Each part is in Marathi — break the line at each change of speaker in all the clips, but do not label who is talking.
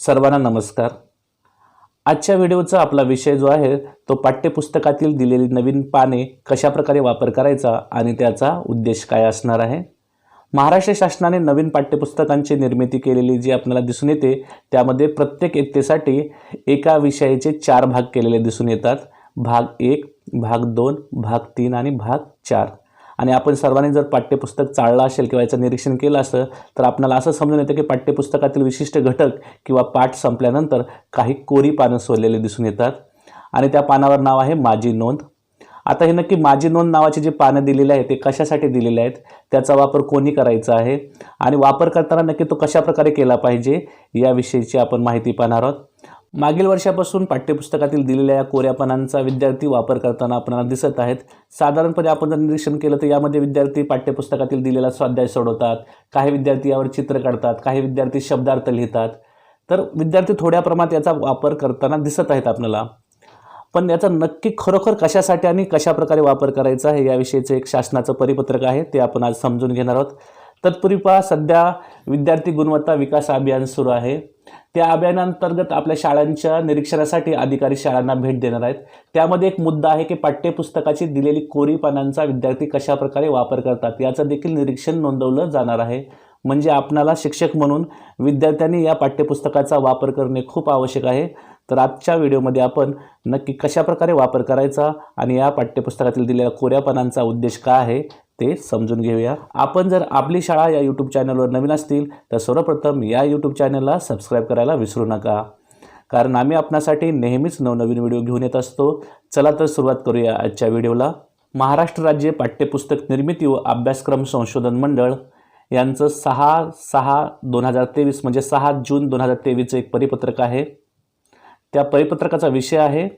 सर्वांना नमस्कार. आजच्या व्हिडिओचा आपला विषय जो आहे तो पाठ्यपुस्तकातील दिलेली नवीन पाने कशाप्रकारे वापर करायचा आणि त्याचा उद्देश काय असणार आहे? महाराष्ट्र शासनाने नवीन पाठ्यपुस्तकांची निर्मिती केलेली जी आपल्याला दिसून येते त्यामध्ये प्रत्येक इयत्तेसाठी एका विषयाचे चार भाग केलेले दिसून येतात. भाग एक भाग दोन भाग तीन आणि भाग चार. आणि आपण सर्वांनी जर पाठ्यपुस्तक चाळलं असेल किंवा याचं निरीक्षण केलं असतं तर आपल्याला असं समजून येतं की पाठ्यपुस्तकातील विशिष्ट घटक किंवा पाठ संपल्यानंतर काही कोरी पानं सोडलेले दिसून येतात. आणि त्या पानावर नाव आहे माझी नोंद. आता हे नक्की माझी नोंद नावाचे जे पानं दिलेले आहेत ते कशासाठी दिलेले आहेत त्याचा वापर कोणी करायचा आहे? आणि वापर करताना नक्की तो कशाप्रकारे केला पाहिजे? याविषयीची आपण माहिती पाहणार आहोत. मागील वर्षापासून पाठ्यपुस्तकातील दिलेल्या या कोऱ्यापणांचा विद्यार्थी वापर करताना आपल्याला दिसत आहेत. साधारणपणे आपण जर निरीक्षण केलं तर यामध्ये विद्यार्थी पाठ्यपुस्तकातील दिलेला स्वाध्याय सोडवतात काही विद्यार्थी यावर चित्र काढतात काही विद्यार्थी शब्दार्थ लिहितात. तर विद्यार्थी थोड्या प्रमाणात याचा वापर करताना दिसत आहेत आपल्याला. पण याचा नक्की खरोखर कशासाठी आणि कशाप्रकारे वापर करायचा आहे याविषयीचं एक शासनाचं परिपत्रक आहे ते आपण आज समजून घेणार आहोत. तत्पूर्वी पहा सध्या विद्यार्थी गुणवत्ता विकास अभियान सुरू आहे. त्या अभियानांतर्गत आपल्या शाळांच्या निरीक्षणासाठी अधिकारी शाळांना भेट देणार आहेत. त्यामध्ये एक मुद्दा आहे की पाठ्यपुस्तकाची दिलेली कोरी पानांचा विद्यार्थी कशाप्रकारे वापर करतात याचं देखील निरीक्षण नोंदवलं जाणार आहे. म्हणजे आपणाला शिक्षक म्हणून विद्यार्थ्यांनी या पाठ्यपुस्तकाचा वापर करणे खूप आवश्यक आहे. तर आजच्या व्हिडिओमध्ये आपण नक्की कशाप्रकारे वापर करायचा आणि या पाठ्यपुस्तकातील दिलेल्या कोऱ्या पानांचा उद्देश काय आहे ते समजून घेऊया. आपण जर आपली शाळा या यूट्यूब चॅनलवर नवीन असतील तर सर्वप्रथम या यूट्यूब चॅनलला सबस्क्राईब करायला विसरू नका. कारण आम्ही आपणासाठी नेहमीच नवनवीन व्हिडिओ घेऊन येत असतो. चला तर सुरुवात करूया आजच्या व्हिडिओला महाराष्ट्र राज्य पाठ्यपुस्तक निर्मिती व अभ्यासक्रम संशोधन मंडळ यांचं सहा सहा दोन हजार तेवीस म्हणजे सहा जून दोन हजार तेवीसचं एक परिपत्रक आहे. त्या परिपत्रकाचा विषय आहे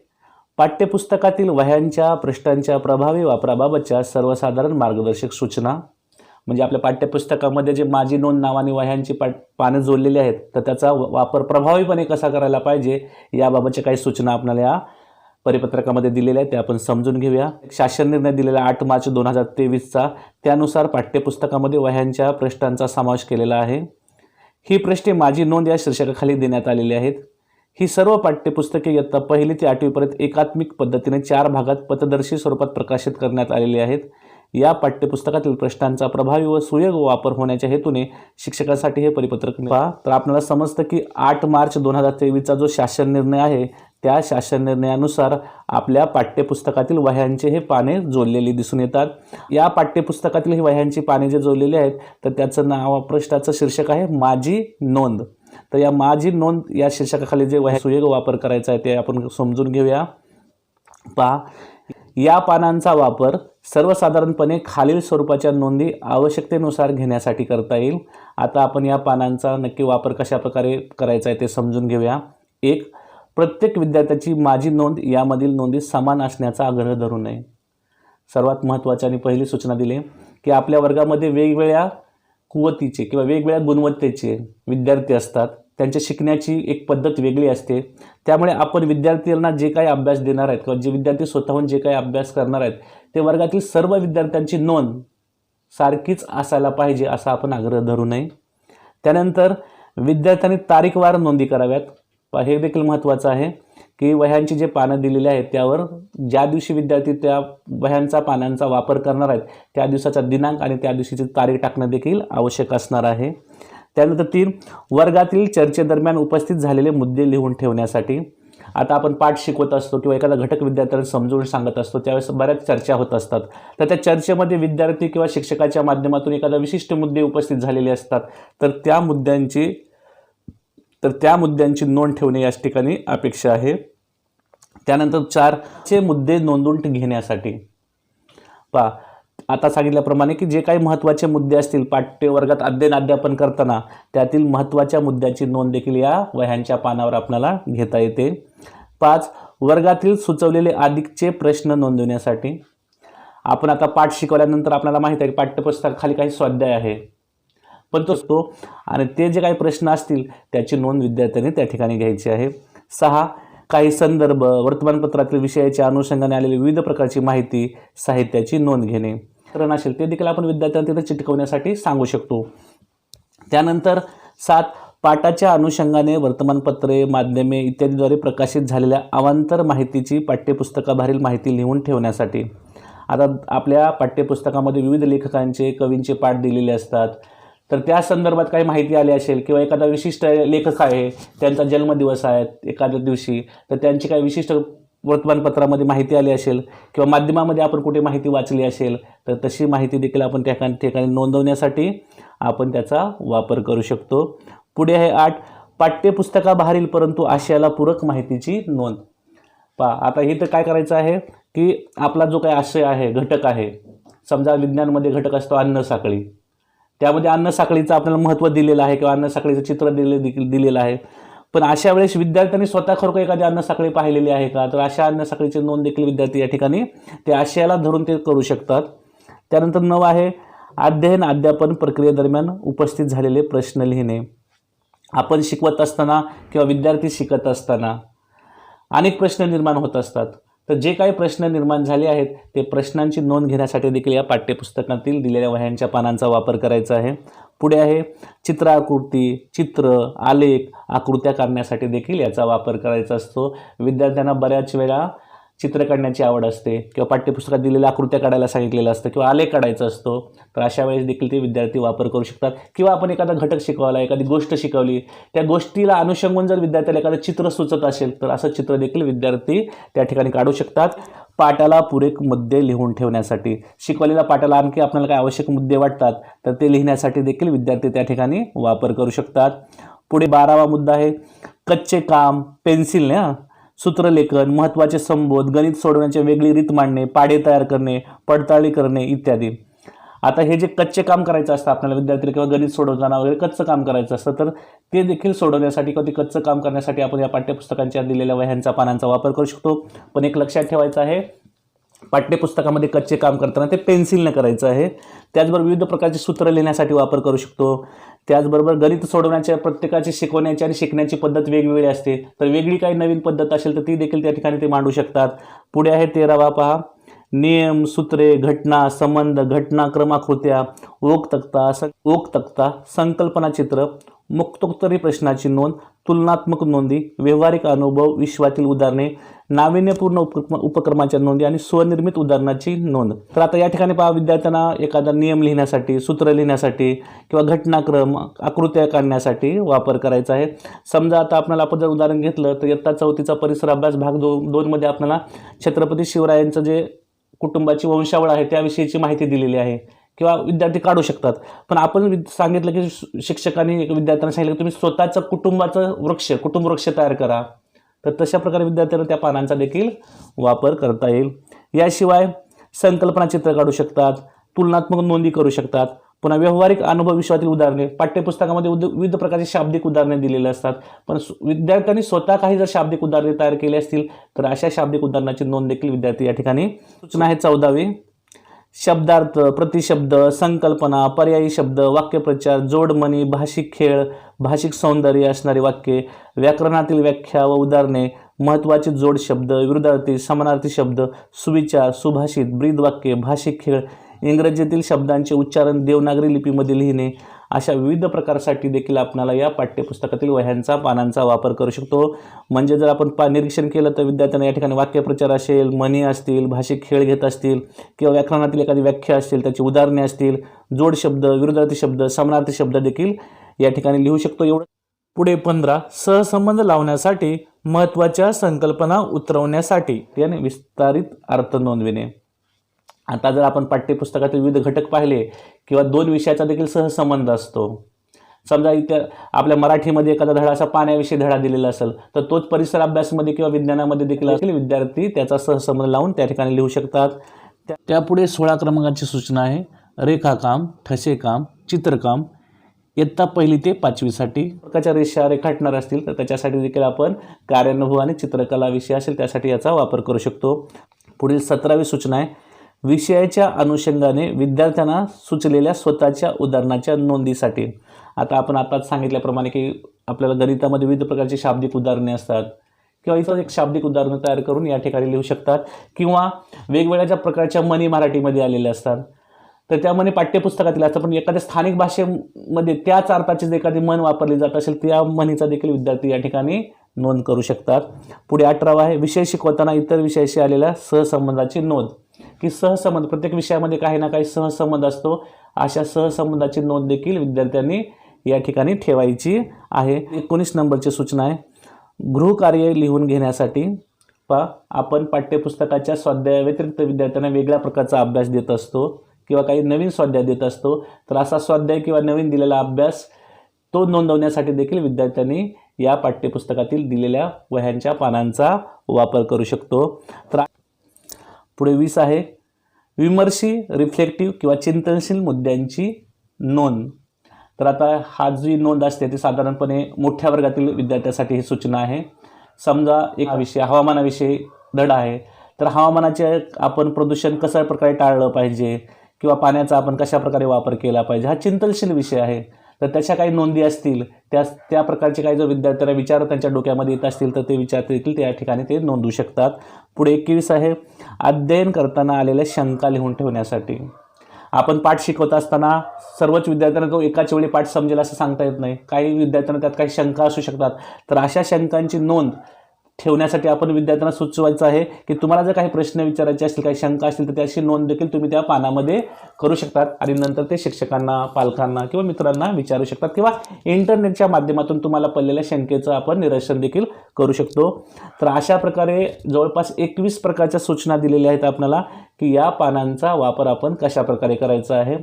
पाठ्यपुस्तकातील वह्यांच्या पृष्ठांच्या प्रभावी वापराबाबतच्या सर्वसाधारण मार्गदर्शक सूचना म्हणजे आपल्या पाठ्यपुस्तकामध्ये जे माझी नोंद नावाने वह्यांची पाठ पानं जोडलेली आहेत तर त्याचा वापर प्रभावीपणे कसा करायला पाहिजे याबाबतच्या काही सूचना आपल्याला या परिपत्रकामध्ये दिलेल्या आहेत ते आपण समजून घेऊया. शासन निर्णय दिलेला आठ मार्च दोन हजार तेवीसचा त्यानुसार पाठ्यपुस्तकामध्ये वह्यांच्या पृष्ठांचा समावेश केलेला आहे. ही पृष्ठे माझी नोंद या शीर्षकाखाली देण्यात आलेली आहेत. ही सर्व पाठ्यपुस्तके इयत्ता पहिली ते आठवीपर्यंत एकात्मिक पद्धतीने चार भागात पथदर्शी स्वरूपात प्रकाशित करण्यात आलेली आहेत. या पाठ्यपुस्तकातील प्रश्नांचा प्रभावी व सुयोग वापर होण्याच्या हेतूने शिक्षकांसाठी हे परिपत्रक पहा तर आपल्याला समजतं की आठ मार्च दोन हजार तेवीसचा जो शासन निर्णय आहे त्या शासन निर्णयानुसार आपल्या पाठ्यपुस्तकातील वह्यांचे हे पाने जोडलेली दिसून येतात. या पाठ्यपुस्तकातील ही वह्यांची पाने जे जोडलेली आहेत तर त्याचं नाव पृष्ठाचं शीर्षक आहे माझी नोंद. तर या माझी नोंद या शीर्षकाखाली जे वह्या सुयोग वापर करायचा आहे ते आपण समजून घेऊया. पहा. या पानांचा वापर सर्वसाधारणपणे खालील स्वरूपाच्या नोंदी आवश्यकतेनुसार घेण्यासाठी करता येईल. आता आपण या पानांचा नक्की वापर कशाप्रकारे करायचा आहे ते समजून घेऊया. एक प्रत्येक विद्यार्थ्याची माझी नोंद यामधील नोंदी समान असण्याचा आग्रह धरू नये. सर्वात महत्त्वाची आणि पहिली सूचना दिली की आपल्या वर्गामध्ये वेगवेगळ्या कुवतीचे किंवा वेगवेगळ्या गुणवत्तेचे विद्यार्थी असतात. त्यांच्या शिकण्याची एक पद्धत वेगळी असते. त्यामुळे आपण विद्यार्थ्यांना जे काही अभ्यास देणार आहेत किंवा जे विद्यार्थी स्वतःहून जे काही अभ्यास करणार आहेत ते वर्गातील सर्व विद्यार्थ्यांची नोंद सारखीच असायला पाहिजे असा आपण आग्रह धरू नये. त्यानंतर विद्यार्थ्यांनी तारीखवार नोंदी कराव्यात. हे देखील महत्त्वाचं आहे. की वह्यांची जे पानं दिलेली आहेत त्यावर ज्या दिवशी विद्यार्थी त्या वह्यांचा पानांचा वापर करणार आहेत त्या दिवसाचा दिनांक आणि त्या दिवशीची तारीख टाकणं देखील आवश्यक असणार आहे. त्यानंतर तीन वर्गातील चर्चेदरम्यान उपस्थित झालेले मुद्दे लिहून ठेवण्यासाठी. आता आपण पाठ शिकवत असतो किंवा एखादा घटक विद्यार्थ्यांना समजून सांगत असतो त्यावेळेस बऱ्याच चर्चा होत असतात. तर त्या चर्चेमध्ये विद्यार्थी किंवा शिक्षकाच्या माध्यमातून एखादा विशिष्ट मुद्दे उपस्थित झालेले असतात. तर त्या मुद्द्यांची तर त्या मुद्द्यांची नोंद ठेवणे याच ठिकाणी अपेक्षा आहे. त्यानंतर चारचे मुद्दे नोंदून घेण्यासाठी. पा आता सांगितल्याप्रमाणे की जे काही महत्त्वाचे मुद्दे असतील पाठ्यवर्गात अध्ययन अध्यापन करताना त्यातील महत्त्वाच्या मुद्द्याची नोंद देखील या वह्यांच्या पानावर आपल्याला घेता येते. पाच वर्गातील सुचवलेले अधिकचे प्रश्न नोंदवण्यासाठी. आपण आता पाठ शिकवल्यानंतर आपल्याला माहीत आहे की पाठ्यपुस्तकाखाली काही स्वाध्याय आहे. पण तो असतो आणि ते जे काही प्रश्न असतील त्याची नोंद विद्यार्थ्यांनी त्या ठिकाणी घ्यायची आहे. सहा काही संदर्भ वर्तमानपत्रातील विषयाच्या अनुषंगाने आलेली विविध प्रकारची माहिती साहित्याची नोंद घेणे. तर असेल ते देखील आपण विद्यार्थ्यांना तिथे चिटकवण्यासाठी सांगू शकतो. त्यानंतर सात पाठाच्या अनुषंगाने वर्तमानपत्रे माध्यमे इत्यादीद्वारे प्रकाशित झालेल्या अवांतर माहितीची पाठ्यपुस्तकाबाहेरील माहिती लिहून ठेवण्यासाठी. आता आपल्या पाठ्यपुस्तकामध्ये विविध लेखकांचे कवींचे पाठ दिलेले असतात. तर त्या संदर्भात काही माहिती आली असेल किंवा एखादा विशिष्ट लेखक आहे त्यांचा जन्मदिवस आहे एखाद्या दिवशी तर त्यांची काही विशिष्ट वर्तमानपत्रामध्ये माहिती आली असेल किंवा माध्यमामध्ये आपण कुठे माहिती वाचली असेल तर तशी माहिती देखील आपण त्या ठिकाणी ठिकाणी नोंदवण्यासाठी आपण त्याचा वापर करू शकतो. पुढे आहे आठ पाठ्यपुस्तकाबाहेरील परंतु आशयाला पूरक माहितीची नोंद. पा आता इथं काय करायचं आहे की आपला जो काही आशय आहे घटक आहे समजा विज्ञानमध्ये घटक असतो अन्न साखळी. त्यामध्ये अन्न साखळीचं आपल्याला महत्त्व दिलेलं आहे किंवा अन्न साखळीचं चित्र दिले देखील दिलेलं आहे. पण अशा वेळेस विद्यार्थ्यांनी स्वतः खरोखर एखादी अन्न साखळी पाहिलेली आहे का? तर अशा अन्नसाखळीची नोंद देखील विद्यार्थी या ठिकाणी ते आशयाला धरून ते करू शकतात. त्यानंतर नऊ आहे अध्ययन अध्यापन प्रक्रियेदरम्यान उपस्थित झालेले प्रश्न लिहिणे. आपण शिकवत असताना किंवा विद्यार्थी शिकत असताना अनेक प्रश्न निर्माण होत असतात. तर जे काही प्रश्न निर्माण झाले आहेत ते प्रश्नांची नोंद घेण्यासाठी देखील या पाठ्यपुस्तकातील दिलेल्या वह्यांच्या पानांचा वापर करायचा आहे. पुढे आहे चित्र आकृती चित्र आलेख आकृत्या काढण्यासाठी देखील याचा वापर करायचा असतो. विद्यार्थ्यांना बऱ्याच वेळा चित्र काढण्याची आवड असते किंवा पाठ्यपुस्तकात दिलेल्या आकृत्या काढायला सांगितलेलं असतं किंवा आलेख काढायचा असतो तर अशा वेळेस देखील ते विद्यार्थी वापर करू शकतात. किंवा आपण एखादा घटक शिकवला एखादी गोष्ट शिकवली त्या गोष्टीला अनुषंगून जर विद्यार्थ्याला एखादं चित्र सुचत असेल तर असं चित्र देखील विद्यार्थी त्या ठिकाणी काढू शकतात. पाठाला पुरेक मुद्दे लिहून ठेवण्यासाठी. शिकवलेल्या पाठाला आणखी आपल्याला काय आवश्यक मुद्दे वाटतात तर ते लिहिण्यासाठी देखील विद्यार्थी त्या ठिकाणी वापर करू शकतात. पुढे बारावा मुद्दा आहे कच्चे काम पेन्सिलने सूत्रलेखन महत्त्वाचे संबोध गणित सोडवण्याची वेगळी रीत मांडणे पाडे तयार करणे पडताळी करणे इत्यादी. आता हे जे कच्चे काम करायचं असतं आपल्याला विद्यार्थी किंवा गणित सोडवताना वगैरे कच्चं काम करायचं असतं तर ते देखील सोडवण्यासाठी किंवा ते कच्चं काम करण्यासाठी आपण या पाठ्यपुस्तकांच्या दिलेल्या वह्यांचा पानांचा वापर करू शकतो. पण एक लक्षात ठेवायचं आहे पाठ्यपुस्तकामध्ये कच्चे काम करताना ते पेन्सिलनं करायचं आहे. त्याचबरोबर विविध प्रकारचे सूत्र लिहिण्यासाठी वापर करू शकतो. त्याचबरोबर गणित सोडवण्याच्या प्रत्येकाची शिकवण्याची आणि शिकण्याची पद्धत वेगवेगळी असते. तर वेगळी काही नवीन पद्धत असेल तर ती देखील त्या ठिकाणी ते मांडू शकतात. पुढे आहे तेरावा पहा. नियम सूत्रे घटना संबंध घटना क्रमाकृत्या ओक तक्ता ओक तक्ता संकल्पना चित्र मुक्तोत्तरी प्रश्नाची नोंद तुलनात्मक नोंदी व्यावहारिक अनुभव विश्वातील उदाहरणे नाविन्यपूर्ण उपक्रम उपक्रमाच्या नोंदी आणि स्वनिर्मित उदाहरणाची नोंद. तर आता या ठिकाणी पहा विद्यार्थ्यांना एखादा नियम लिहिण्यासाठी सूत्र लिहिण्यासाठी किंवा घटनाक्रम आकृत्या काढण्यासाठी वापर करायचा आहे. समजा आता आपल्याला आपण जर उदाहरण घेतलं तर इयत्ता चौथीचा परिसर अभ्यास भाग दो दोनमध्ये आपल्याला छत्रपती शिवरायांचं जे कुटुंबाची वंशावळ आहे त्याविषयीची माहिती दिलेली आहे. किंवा विद्यार्थी काढू शकतात. पण आपण सांगितलं की शिक्षकांनी विद्यार्थ्यांना सांगितलं की तुम्ही स्वतःचं कुटुंबाचं वृक्ष कुटुंब वृक्ष तयार करा. तर तशा प्रकारे विद्यार्थ्यांना त्या पानांचा देखील वापर करता येईल. याशिवाय संकल्पना चित्र काढू शकतात तुलनात्मक नोंदी करू शकतात. पुन्हा व्यावहारिक अनुभव विश्वातील उदाहरणे पाठ्यपुस्तकामध्ये उद विविध प्रकारची शाब्दिक उदाहरणे दिलेली असतात. पण विद्यार्थ्यांनी स्वतः काही जर शाब्दिक उदाहरणे तयार केली असतील तर अशा शाब्दिक उदाहरणाची नोंद देखील विद्यार्थी या ठिकाणी सूचना आहे चौदावी. शब्दार्थ प्रतिशब्द संकल्पना पर्यायी शब्द वाक्यप्रचार जोडमणी भाषिक खेळ भाषिक सौंदर्य असणारी वाक्ये व्याकरणातील व्याख्या व उदाहरणे महत्त्वाचे जोड शब्द विरुद्धार्थी समानार्थी शब्द सुविचार सुभाषित ब्रीदवाक्ये भाषिक खेळ इंग्रजीतील शब्दांचे उच्चारण देवनागरी लिपीमध्ये लिहिणे अशा विविध प्रकारसाठी देखील आपणाला या पाठ्यपुस्तकातील वह्यांचा पानांचा वापर करू शकतो. म्हणजे जर आपण पा निरीक्षण केलं तर विद्यार्थ्यांना या ठिकाणी वाक्यप्रचार असेल म्हणी असतील भाषिक खेळ घेत असतील किंवा व्याकरणातील एखादी व्याख्या असतील त्याची उदाहरणे असतील जोड शब्द विरुद्धार्थी शब्द समानार्थी शब्द देखील या ठिकाणी लिहू शकतो. एवढं पुढे पंधरा सहसंबंध लावण्यासाठी महत्त्वाच्या संकल्पना उतरवण्यासाठी याने विस्तारित अर्थ नोंदविणे. आता जर आपण पाठ्यपुस्तकातील विविध घटक पाहिले किंवा दोन विषयाचा देखील सहसंबंध असतो. समजा इथे आपल्या मराठीमध्ये एखादा धडा असा पाण्याविषयी धडा दिलेला असेल तर तोच परिसर अभ्यासमध्ये किंवा विज्ञानामध्ये देखील असेल विद्यार्थी त्याचा सहसंबंध लावून त्या ठिकाणी लिहू शकतात. त्या- त्यापुढे सोळा क्रमांकाची सूचना आहे. रेखाकाम ठसेकाम चित्रकाम इयत्ता पहिली ते पाचवीसाठी प्रकारच्या रेषा रेखाटणार असतील तर त्याच्यासाठी देखील आपण कार्यानुभव आणि चित्रकला विषय असेल त्यासाठी याचा वापर करू शकतो. पुढील सतरावी सूचना आहे. विषयाच्या अनुषंगाने विद्यार्थ्यांना सुचलेल्या स्वतःच्या उदाहरणाच्या नोंदीसाठी. आता आपण आताच सांगितल्याप्रमाणे की आपल्याला गणितामध्ये विविध प्रकारची शाब्दिक उदाहरणे असतात किंवा इथं एक शाब्दिक उदाहरणं तयार करून या ठिकाणी लिहू शकतात किंवा वेगवेगळ्या ज्या प्रकारच्या मनी मराठीमध्ये आलेल्या असतात. तर त्या मनी पाठ्यपुस्तकातील असतात पण एखाद्या स्थानिक भाषेमध्ये त्याच अर्थाची जर एखादी मन वापरली जात असेल त्या म्हणीचा देखील विद्यार्थी या ठिकाणी नोंद करू शकतात. पुढे अठरावा आहे विषय शिकवताना इतर विषयाशी आलेल्या सहसंबंधाची नोंद. की सहसंबंध प्रत्येक विषयामध्ये काही ना काही सहसंबंध असतो. अशा सहसंबंधाची नोंद देखील विद्यार्थ्यांनी या ठिकाणी ठेवायची आहे. एकोणीस नंबरची सूचना आहे. गृहकार्य लिहून घेण्यासाठी पा आपण पाठ्यपुस्तकाच्या स्वाध्यायाव्यतिरिक्त विद्यार्थ्यांना वेगळ्या प्रकारचा अभ्यास देत असतो किंवा काही नवीन स्वाध्याय देत असतो. तर असा स्वाध्याय किंवा नवीन दिलेला अभ्यास तो नोंदवण्यासाठी देखील विद्यार्थ्यांनी या पाठ्यपुस्तकातील दिलेल्या वह्यांच्या पानांचा वापर करू शकतो. तर पुढे वीस आहे. विमर्शी रिफ्लेक्टिव्ह किंवा चिंतनशील मुद्द्यांची नोंद. तर आता हा जी नोंद असते ती साधारणपणे मोठ्या वर्गातील विद्यार्थ्यासाठी ही सूचना आहे. समजा एक विषय हवामानाविषयी धडा आहे. तर हवामानाचे आपण प्रदूषण कशा प्रकारे टाळलं पाहिजे? किंवा पाण्याचा आपण कशा प्रकारे वापर केला पाहिजे? हा चिंतनशील विषय आहे. तर त्याच्या काही नोंदी असतील त्या त्या प्रकारचे काही जर विद्यार्थ्यांना विचार त्यांच्या डोक्यामध्ये येत असतील तर ते विचार देखील त्या ठिकाणी ते नोंदवू शकतात. पुढे एकवीस आहे. अध्ययन करताना आलेल्या शंका लिहून ठेवण्यासाठी. आपण पाठ शिकवत असताना सर्वच विद्यार्थ्यांना तो एकाच वेळी पाठ समजेल असं सांगता येत नाही. काही विद्यार्थ्यांना त्यात काही शंका असू शकतात. तर अशा शंकांची नोंद ठेवण्यासाठी आपण विद्यार्थ्यांना सुचवायचं आहे की तुम्हाला जर काही प्रश्न विचारायचे असतील काही शंका असतील तर त्याची नोंद देखील तुम्ही त्या पानामध्ये करू शकतात. आणि नंतर ते शिक्षकांना पालकांना किंवा मित्रांना विचारू शकतात किंवा इंटरनेटच्या माध्यमातून तुम्हाला पडलेल्या शंकेचं आपण निरसन देखील करू शकतो. तर अशा प्रकारे जवळपास एकवीस प्रकारच्या सूचना दिलेल्या आहेत आपल्याला की या पानांचा वापर आपण कशा प्रकारे करायचा आहे.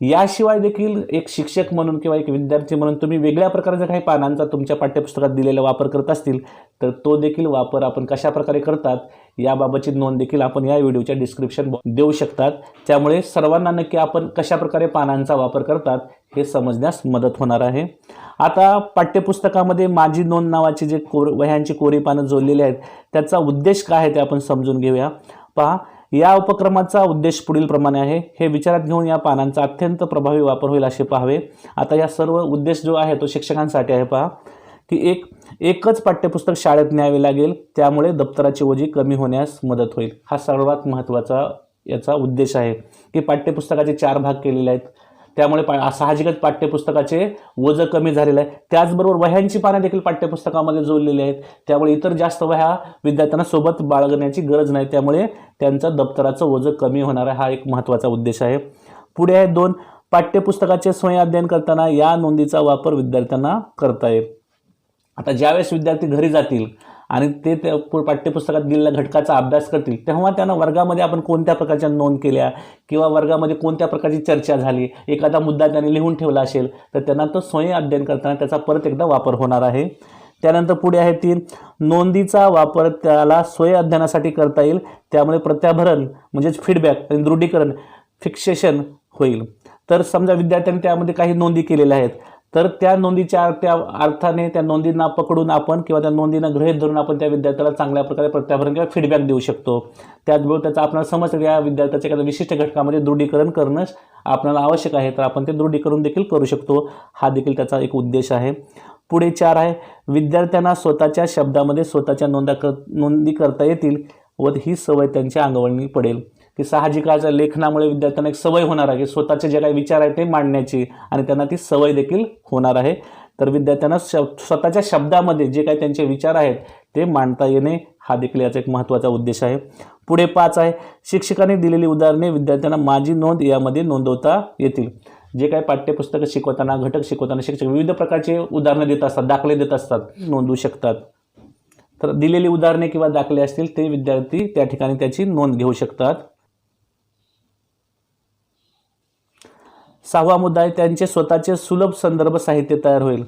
याशिवाय देखील एक शिक्षक म्हणून किंवा एक विद्यार्थी म्हणून तुम्ही वेगळ्या प्रकारच्या काही पानांचा तुमच्या पाठ्यपुस्तकात दिलेला वापर करत असतील तर तो देखील वापर आपण कशा प्रकारे करतात याबाबतची नोंद देखील आपण या व्हिडिओच्या डिस्क्रिप्शन देऊ शकतात. त्यामुळे सर्वांना नक्की आपण कशा प्रकारे पानांचा वापर करतात हे समजण्यास मदत होणार आहे. आता पाठ्यपुस्तकामध्ये माझी नोंद नावाची जे कोर वह्यांची कोरी पानं जोडलेली आहेत त्याचा उद्देश काय आहे ते आपण समजून घेऊया. पहा या उपक्रमाचा उद्देश पुढील प्रमाणे आहे. हे विचारात घेऊन या पानांचा अत्यंत प्रभावी वापर होईल असे पाहावे. आता या सर्व उद्देश जो आहे तो शिक्षकांसाठी आहे पहा. की एक एकच पाठ्यपुस्तक शाळेत न्यावे लागेल त्यामुळे दप्तराची ओझी कमी होण्यास मदत होईल. हा सर्वात महत्त्वाचा याचा उद्देश आहे. की पाठ्यपुस्तकाचे चार भाग केलेले आहेत. त्यामुळे पा साहजिकच पाठ्यपुस्तकाचे वजं कमी झालेलं आहे. त्याचबरोबर वह्यांची पानं देखील पाठ्यपुस्तकामध्ये जोडलेली आहेत. त्यामुळे इतर जास्त वह्या विद्यार्थ्यांना सोबत बाळगण्याची गरज नाही. त्यामुळे त्यांचं दप्तराचं वजं कमी होणार आहे. हा एक महत्त्वाचा उद्देश आहे. पुढे आहे दोन. पाठ्यपुस्तकाचे स्वयं अध्ययन करताना या नोंदीचा वापर विद्यार्थ्यांना करता येईल. आता ज्यावेळेस विद्यार्थी घरी जातील आणि ते त्या पु- पाठ्यपुस्तकात दिलेल्या घटकाचा अभ्यास करतील तेव्हा त्यांना वर्गामध्ये आपण कोणत्या प्रकारच्या नोंद केल्या किंवा वर्गामध्ये कोणत्या प्रकारची चर्चा झाली एखादा मुद्दा त्यांनी लिहून ठेवला असेल तर त्यांना तो स्वयं अध्ययन करताना त्याचा परत एकदा वापर होणार आहे. त्यानंतर पुढे आहे तीन नोंदीचा वापर त्याला स्वयं अध्ययनासाठी करता येईल त्यामुळे प्रत्याभरण म्हणजेच फीडबॅक आणि दृढीकरण फिक्सेशन होईल. तर समजा विद्यार्थ्यांनी त्यामध्ये काही नोंदी केलेल्या आहेत तर त्या नोंदीच्या त्या अर्थाने त्या नोंदींना पकडून आपण किंवा त्या नोंदींना गृहित धरून आपण त्या विद्यार्थ्याला चांगल्या प्रकारे प्रत्याभरण किंवा फीडबॅक देऊ शकतो. त्याचबरोबर त्याचा आपल्याला समज या विद्यार्थ्याच्या एखाद्या विशिष्ट घटकामध्ये दृढीकरण करणं आपल्याला आवश्यक आहे तर आपण ते दृढीकरण देखील करू शकतो. हा देखील त्याचा एक उद्देश आहे. पुढे चार आहे विद्यार्थ्यांना स्वतःच्या शब्दामध्ये स्वतःच्या नोंदा कर नोंदी करता येतील व ही सवय त्यांच्या अंगवळणी पडेल. की साहजिकाच्या लेखनामुळे विद्यार्थ्यांना एक सवय होणार आहे की स्वतःचे जे काही विचार आहेत ते मांडण्याची आणि त्यांना ती सवय देखील होणार आहे. तर विद्यार्थ्यांना श स्वतःच्या शब्दामध्ये जे काही त्यांचे विचार आहेत ते मांडता येणे हा देखील याचा एक महत्त्वाचा उद्देश आहे. पुढे पाच आहे शिक्षकांनी दिलेली उदाहरणे विद्यार्थ्यांना माझी नोंद यामध्ये नोंदवता येतील. जे काही पाठ्यपुस्तकं शिकवताना घटक शिकवताना शिक्षक विविध प्रकारचे उदाहरणं देत असतात दाखले देत असतात नोंदवू शकतात. तर दिलेली उदाहरणे किंवा दाखले असतील ते विद्यार्थी त्या ठिकाणी त्याची नोंद घेऊ शकतात. सहावा मुद्दा आहे त्यांचे स्वतःचे सुलभ संदर्भ साहित्य तयार होईल.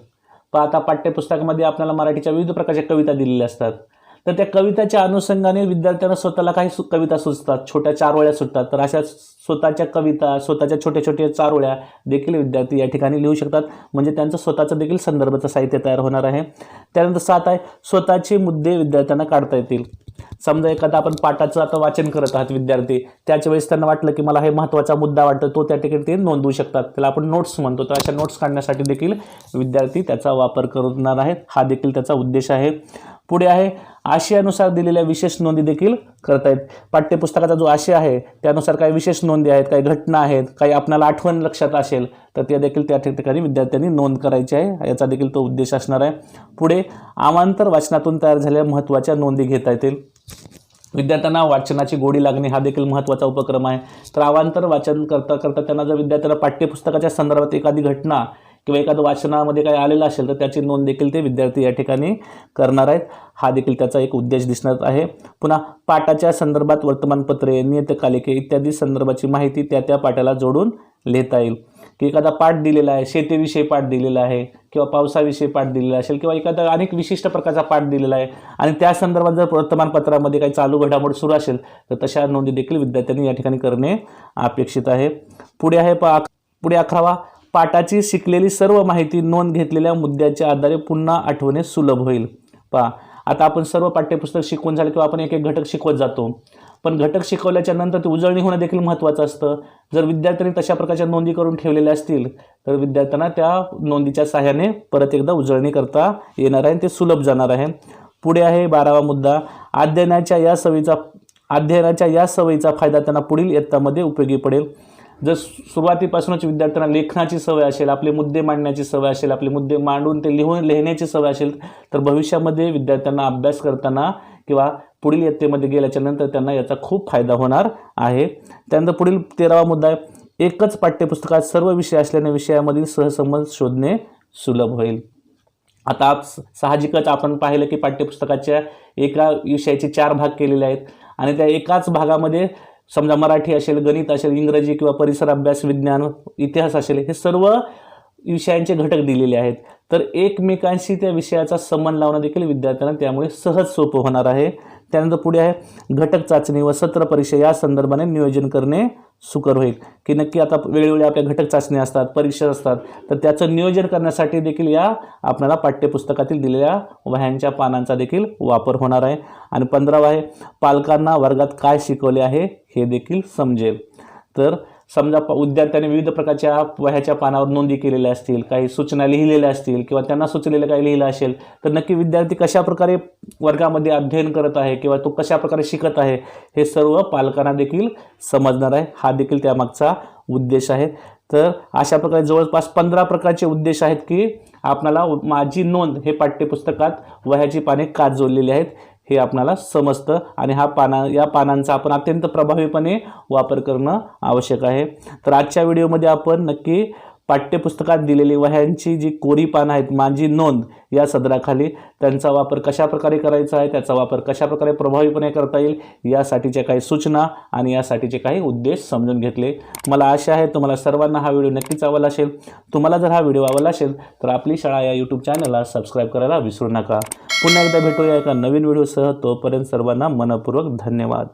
प आता पाठ्यपुस्तकामध्ये आपल्याला मराठीच्या विविध प्रकारच्या कविता दिलेल्या असतात. तर त्या कविताच्या अनुषंगाने विद्यार्थ्यांना स्वतःला काही सु कविता सुचतात छोट्या चारोळ्या सुटतात. तर अशा स्वतःच्या कविता स्वतःच्या छोट्या छोट्या चारोळ्या देखील विद्यार्थी या ठिकाणी लिहू शकतात. म्हणजे त्यांचं स्वतःचं देखील संदर्भाचं साहित्य तयार होणार आहे. त्यानंतर सात आहे स्वतःचे मुद्दे विद्यार्थ्यांना काढता येतील. समजा एखादा आपण पाठाचं आता वाचन करत आहात विद्यार्थी त्याच्यावेळेस वेळेस त्यांना वाटलं की मला हे महत्त्वाचा मुद्दा वाटतो तो त्या ठिकाणी ते नोंदवू शकतात. त्याला आपण नोट्स म्हणतो. तर अशा नोट्स काढण्यासाठी देखील विद्यार्थी त्याचा वापर करणार आहेत. हा देखील त्याचा उद्देश आहे. पुढे आहे आशयानुसार दिलेल्या विशेष नोंदी देखील करतायत. पाठ्यपुस्तकाचा जो आशय आहे त्यानुसार काही विशेष नोंदी आहेत काही घटना आहेत काही आपणाला आठवण लक्षात असेल तर ते देखील त्या ठिकाणी विद्यार्थ्यांनी नोंद करायची आहे. याचा देखील तो उद्देश असणार आहे. पुढे आमांतर वाचनातून तयार झालेल्या महत्त्वाच्या नोंदी घेता येतील. विद्यार्थ्यांना वाचनाची गोडी लागणे हा देखील महत्त्वाचा उपक्रम आहे. तर आवांतर वाचन करता करता त्यांना जर विद्यार्थ्यांना पाठ्यपुस्तकाच्या संदर्भात एखादी घटना किंवा एखादं वाचनामध्ये काही आलेलं असेल तर त्याची नोंद देखील ते विद्यार्थी या ठिकाणी करणार आहेत. हा देखील त्याचा एक उद्देश दिसणार आहे. पुन्हा पाठाच्या संदर्भात वर्तमानपत्रे नियतकालिके इत्यादी संदर्भाची माहिती त्या त्या पाठाला जोडून लिहिता येईल. की एखादा पाठ दिलेला आहे शेतीविषयी पाठ दिलेला आहे किंवा पावसाविषयी पाठ दिलेला असेल किंवा एखादा अनेक विशिष्ट प्रकारचा पाठ दिलेला आहे आणि त्या संदर्भात जर वर्तमानपत्रामध्ये काही चालू घडामोड सुरू असेल तर तशा नोंदी देखील विद्यार्थ्यांनी या ठिकाणी करणे अपेक्षित आहे. पुढे आहे पा पुढे अकरावा पाठाची शिकलेली सर्व माहिती नोंद घेतलेल्या मुद्द्याच्या आधारे पुन्हा आठवणे सुलभ होईल. पहा आता आपण सर्व पाठ्यपुस्तक शिकवून झालं किंवा आपण एक एक घटक शिकवत जातो. पण घटक शिकवल्याच्या नंतर ते उजळणी होणं देखील महत्त्वाचं असतं. जर विद्यार्थ्यांनी तशा प्रकारच्या नोंदी करून ठेवलेल्या असतील तर विद्यार्थ्यांना त्या नोंदीच्या सहाय्याने परत एकदा उजळणी करता येणार आहे ते सुलभ जाणार आहे. पुढे आहे बारावा मुद्दा. अध्ययनाच्या या सवयीचा अध्ययनाच्या या सवयीचा फायदा त्यांना पुढील इयत्तामध्ये उपयोगी पडेल. जर सुरुवातीपासूनच विद्यार्थ्यांना लेखनाची सवय असेल आपले मुद्दे मांडण्याची सवय असेल आपले मुद्दे मांडून ते लिहून लिहिण्याची सवय असेल तर भविष्यामध्ये विद्यार्थ्यांना अभ्यास करताना किंवा पुढील इयत्तेमध्ये गेल्याच्यानंतर त्यांना याचा खूप फायदा होणार आहे. त्यानंतर पुढील तेरावा मुद्दा आहे एकच पाठ्यपुस्तकात सर्व विषय असल्याने विषयामधील सहसंबंध शोधणे सुलभ होईल. आता आप साहजिकच आपण पाहिलं की पाठ्यपुस्तकाच्या एका विषयाचे चार भाग केलेले आहेत आणि त्या एकाच भागामध्ये समजा मराठी असेल गणित असेल इंग्रजी किंवा परिसर अभ्यास विज्ञान इतिहास असेल हे सर्व विषयांचे घटक दिलेले आहेत. तर एकमेकांशी त्या विषयाचा संबंध लावणं देखील विद्यार्थ्यांना त्यामुळे सहज सोपं होणार आहे. त्यानंतर पुढे आहे घटक चाचणी व सत्र परीक्षा या संदर्भाने नियोजन करणे सुकर होईल. की नक्की आता वेळोवेळी आपल्या घटक चाचण्या असतात परीक्षा असतात तर त्याचं नियोजन करण्यासाठी देखील या आपल्याला पाठ्यपुस्तकातील दिलेल्या वह्यांच्या पानांचा देखील वापर होणार आहे. आणि पंधरावा आहे पालकांना वर्गात काय शिकवले आहे हे देखील समजेल. तर समजा प विद्यार्थ्यांनी विविध प्रकारच्या वह्याच्या पानावर नोंदी केलेल्या असतील काही सूचना लिहिलेल्या असतील किंवा त्यांना सुचलेलं काही लिहिलं असेल तर नक्की विद्यार्थी कशा प्रकारे वर्गामध्ये अध्ययन करत आहे किंवा तो कशा प्रकारे शिकत आहे हे सर्व पालकांना देखील समजणार आहे. हा देखील त्यामागचा उद्देश आहे. तर अशा प्रकारे जवळपास पंधरा प्रकारचे उद्देश आहेत की आपणाला माझी नोंद हे पाठ्यपुस्तकात वह्याची पाने का जोडलेली आहेत. हे आपणाला समजतं आणि हा पाना या पानांचा आपण अत्यंत प्रभावीपणे वापर करणं आवश्यक आहे. तर आजच्या व्हिडिओमध्ये आपण नक्की पाठ्यपुस्तकात दिलेली वह्यांची जी कोरी पानं आहेत माझी नोंद या सदराखाली त्यांचा वापर कशा प्रकारे करायचा आहे त्याचा वापर कशाप्रकारे प्रभावीपणे करता येईल यासाठीच्या काही सूचना आणि यासाठीचे काही उद्देश समजून घेतले. मला आशा आहे तुम्हाला सर्वांना हा व्हिडिओ नक्कीच आवडला असेल. तुम्हाला जर हा व्हिडिओ आवडला असेल तर आपली शाळा या यूट्यूब चॅनलला सबस्क्राईब करायला विसरू नका. पुन्हा एकदा भेटूया एका नवीन व्हिडिओसह. तोपर्यंत सर्वांना मनपूर्वक धन्यवाद.